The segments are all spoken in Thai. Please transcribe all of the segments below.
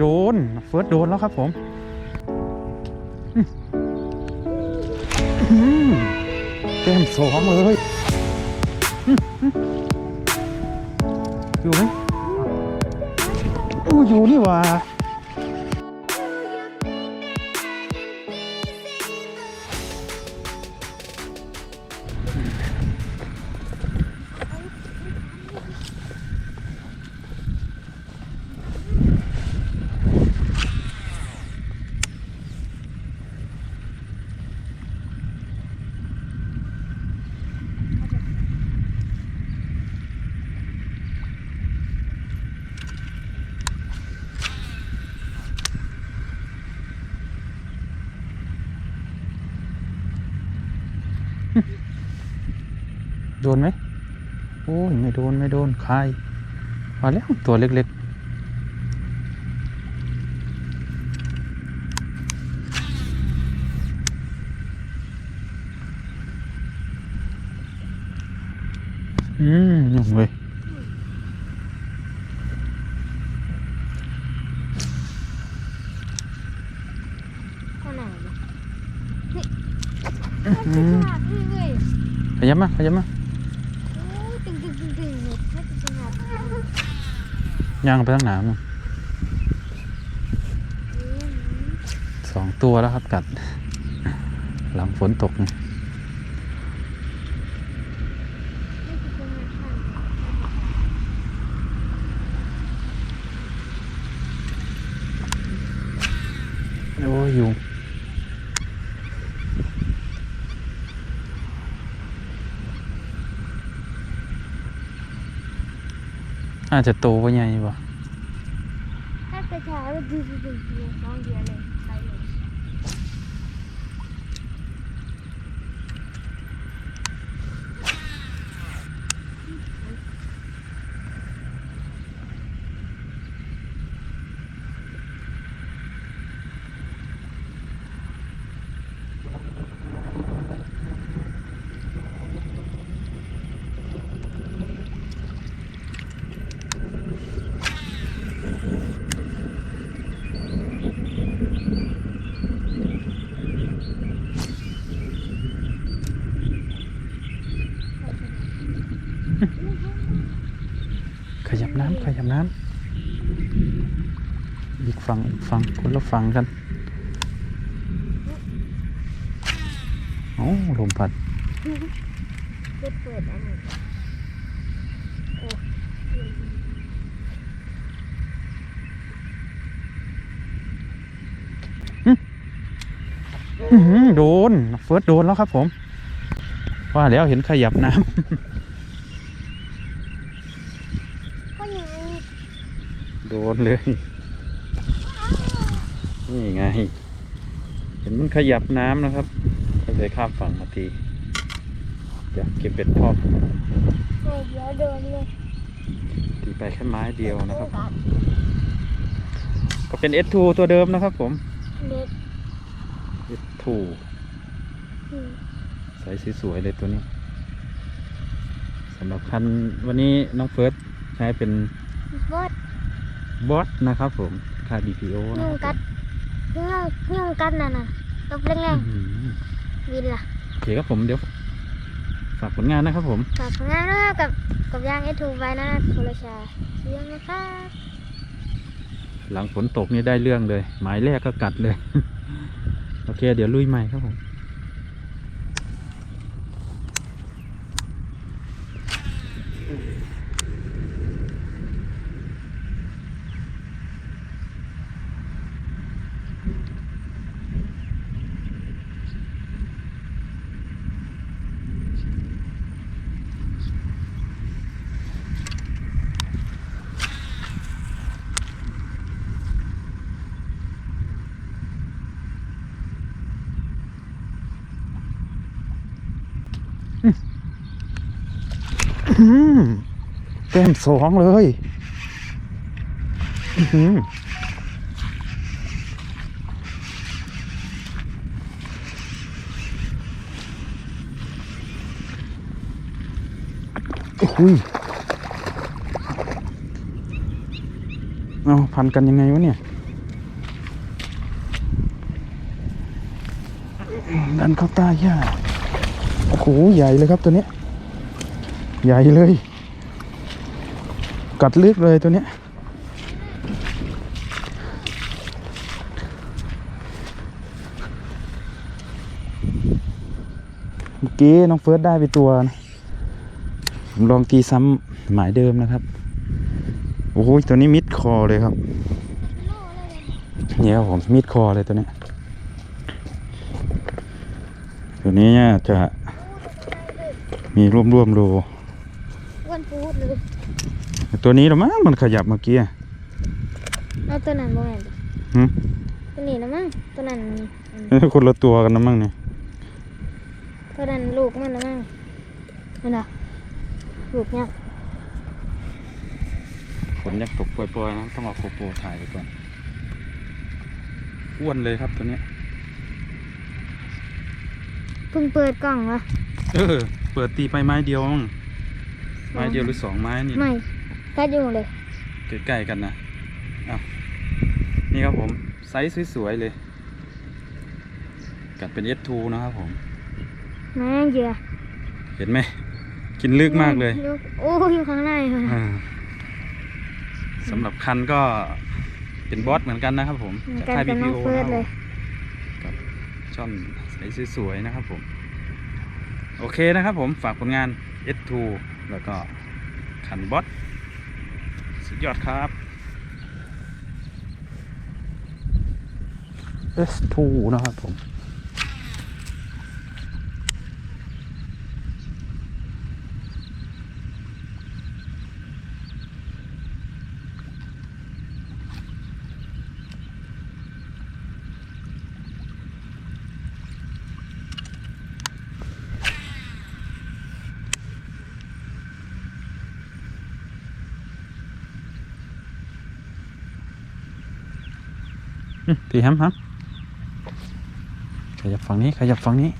โดน เฟิร์สโดนแล้วครับผมเต็มสองเลยอยู่ไหมอู้อยู่นี่ว่า ดนไหมโอ้ยไม่โดนไม่โดนใครมาแล้วตัวเล็กๆ อืมยุ่งเลยข้างไหนวะอื้อหือฉลาดด้วยเว้ยขยับมาขยับมา โอ้ยตึงตึงตึงตึงเนี่ยแค่จะฉลาดอืม ย่างไปทั้งหนามสองตัวแล้วครับกัด หลังฝนตกนี่งโอ้ยยุง อาจจะโตว่าใหญ่ป่ะถ้าไปถ่ายวดูดูดูดูสองเดียวเลยไปเลย ขยับ น้ำขยับน้ำอีกฝั่งอีกฝั่งคนละฝั่งกันโอ้ลมพัดเปิดอันนี้โดนเฟิร์สโดนแล้วครับผม ว่าแล้วเห็นขยับน้ก็ยังำ โด นเลย นี่ไง เห็นมันขยับน้ำนะครับก็เลยข้ามฝั่งมาทีเดี๋ยวเก็บเบ็ดพ่อเดี๋ยวเดินเลยตีไปแค่ไม้เดียวนะครับกัดก็เป็น S2 ตัวเดิมนะครับผมเด็ด S2 อืมใสสวยๆเลยตัวนี้สำหรับคันวันนี้น้องเฟิร์สใช้เป็นบด บอสนะครับผมค่า BPO นะยุงคกัรับดยุงยุงกัดน่ะน่ะตบแรผมงอื้อหือๆวินล่ะโอเคครับผมเดี๋ยว ฝากผลงานนะครับผม ฝากผลงานนะครับกับกับยางเอทูไว้นะโครชาเสียงนะครับหลังฝนตกนี่ได้เรื่องเลย หมายแรกก็กัดเลย โอเค เดี๋ยวลุยใหม่ครับผม แต้มสองเลยอื้อหืออุ้ยเอาพันกันยังไงวะเนี่ย ดันเข้าใต้ย่าโอ้โห ใหญ่เลยครับตัวเนี้ย ใหญ่เลย กัดลึกเลยตัวเนี้ยเมื่อกี้น้องเฟิร์สได้ไปตัวนะผมลองตีซ้ำหมายเดิมนะครับ โอ้โหตัวนี้มิดคอเลยครับเนี่ยผมมิดคอเลยตัวนี้ตัวนี้เนี่ยจะมีร่วมร่วมโล เลยตัวนี้หรอมั้งมันขยับเมื่อกี้อะเอาตัวนั้นบ่แม่นดิหึตัวนี้นะมั้งตัวนั้นอืมคนละตัวกันนะมั้งเนี่ยตัวนั้นลูกมันนะมั้งนั่นน่ะลูกเนี่ยฝนยังตกปล่อยๆนะต้องเอาโกโปรถ่ายไปก่อนอ้วนเลยครับตัวเนี้ยเพิ่งเปิดกล่องวะเออ เปิดตีไปไม้เดียวมั้ง ไม้เดียวหรือสองไม้นี่ไม่กัดอยู่เลยใกล้ๆกันนะอ้าวนี่ครับผมไซส์สวยๆเลย กัดเป็น S2 นะครับผมแม่งเหยื่อเห็นไหมกินลึกมากเลยกโอ้อยู่ข้างในค่ะอ่าสำหรับคันก็เป็นบอสเหมือนกันนะครับผมเหมือนจากกันค่ายกับน้อง BPO เฟิร์สนะคเลรับยกับช่อนใสสวยๆนะครับผม โอเคนะครับผมฝากผลงาน S2 แล้วก็คันบอสสุดยอดครับ S2 นะครับผม ตีแฮมครับขยับฝั่งนี้ขยับฝั่งนี้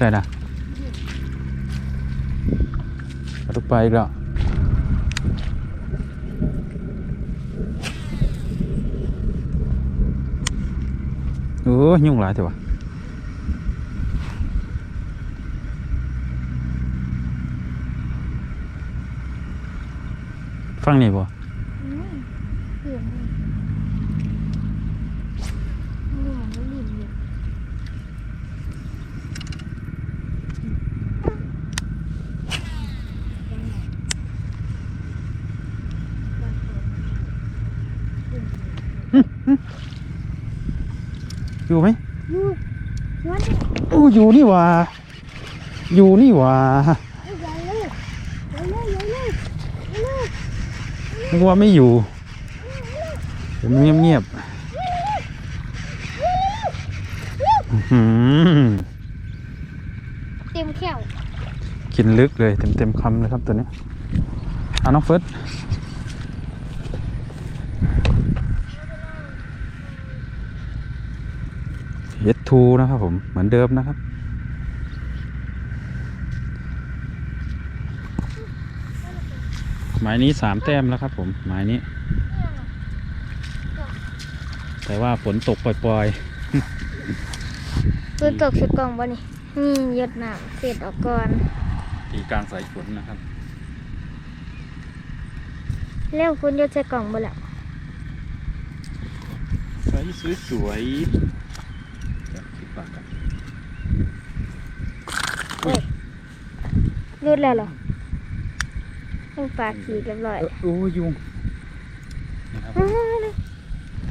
ใช่นะเอาลูกไปอีกแล้วโอ้ยยุ่งหลายเถอะวะฟังนี่บ่ อืมเสียงนี่นี่มันไม่ลิ้นอยู่ อยู่ไหมอยู่ชวนดิโอ้อยู่นี่หว่า อยู่นี่หว่าเอาใหญ่เลยใหญ่เลยใหญ่เลยใหญ่เลยนึกว่าไม่อยู่เห็นเงียบเงียบๆอื้อหือเต็มแข้วกินลึกเลยเต็มเต็มๆคำเลยครับตัวนี้อะน้องเฟิร์ส เฮดทูนะครับผมเหมือนเดิมนะครับ หมายนี้สามแต้มแล้วครับผมหมายนี้ แต่ว่าฝนตกปล่อยปืนตกชุดกล่องบ่นี่นี่หยดน้ำเสร็จออกก่อนๆตีกลางสายฝนนะครับเร็วคุณหยดใส่กล่องบ่แล้วใสสวยๆเดี๋ยว ปานรุดแล้วเหรอต้องปากขีดเรียบร้อยโอ้ยุง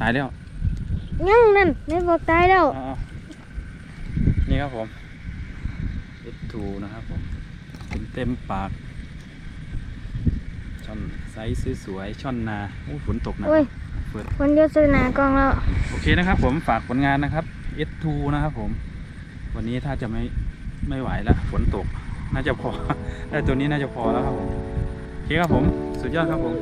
ตายแล้วยังนั่นไม่บอกตายแล้วนี่ครับผมเอ็ดทูนะครับผมเต็มเต็มปาก ช่อนไซส์สวยๆช่อนนาโอ้ฝนตกนะฝนเยอะซื้นากองแล้ว โอเคนะครับผมฝากผลงานนะครับ S2 นะครับผม วันนี้ถ้าจะไม่ไม่ไหวแล้วฝนตก น่าจะพอได้ตัวนี้น่าจะพอแล้วครับผมโอเคครับผม สุดยอดครับผม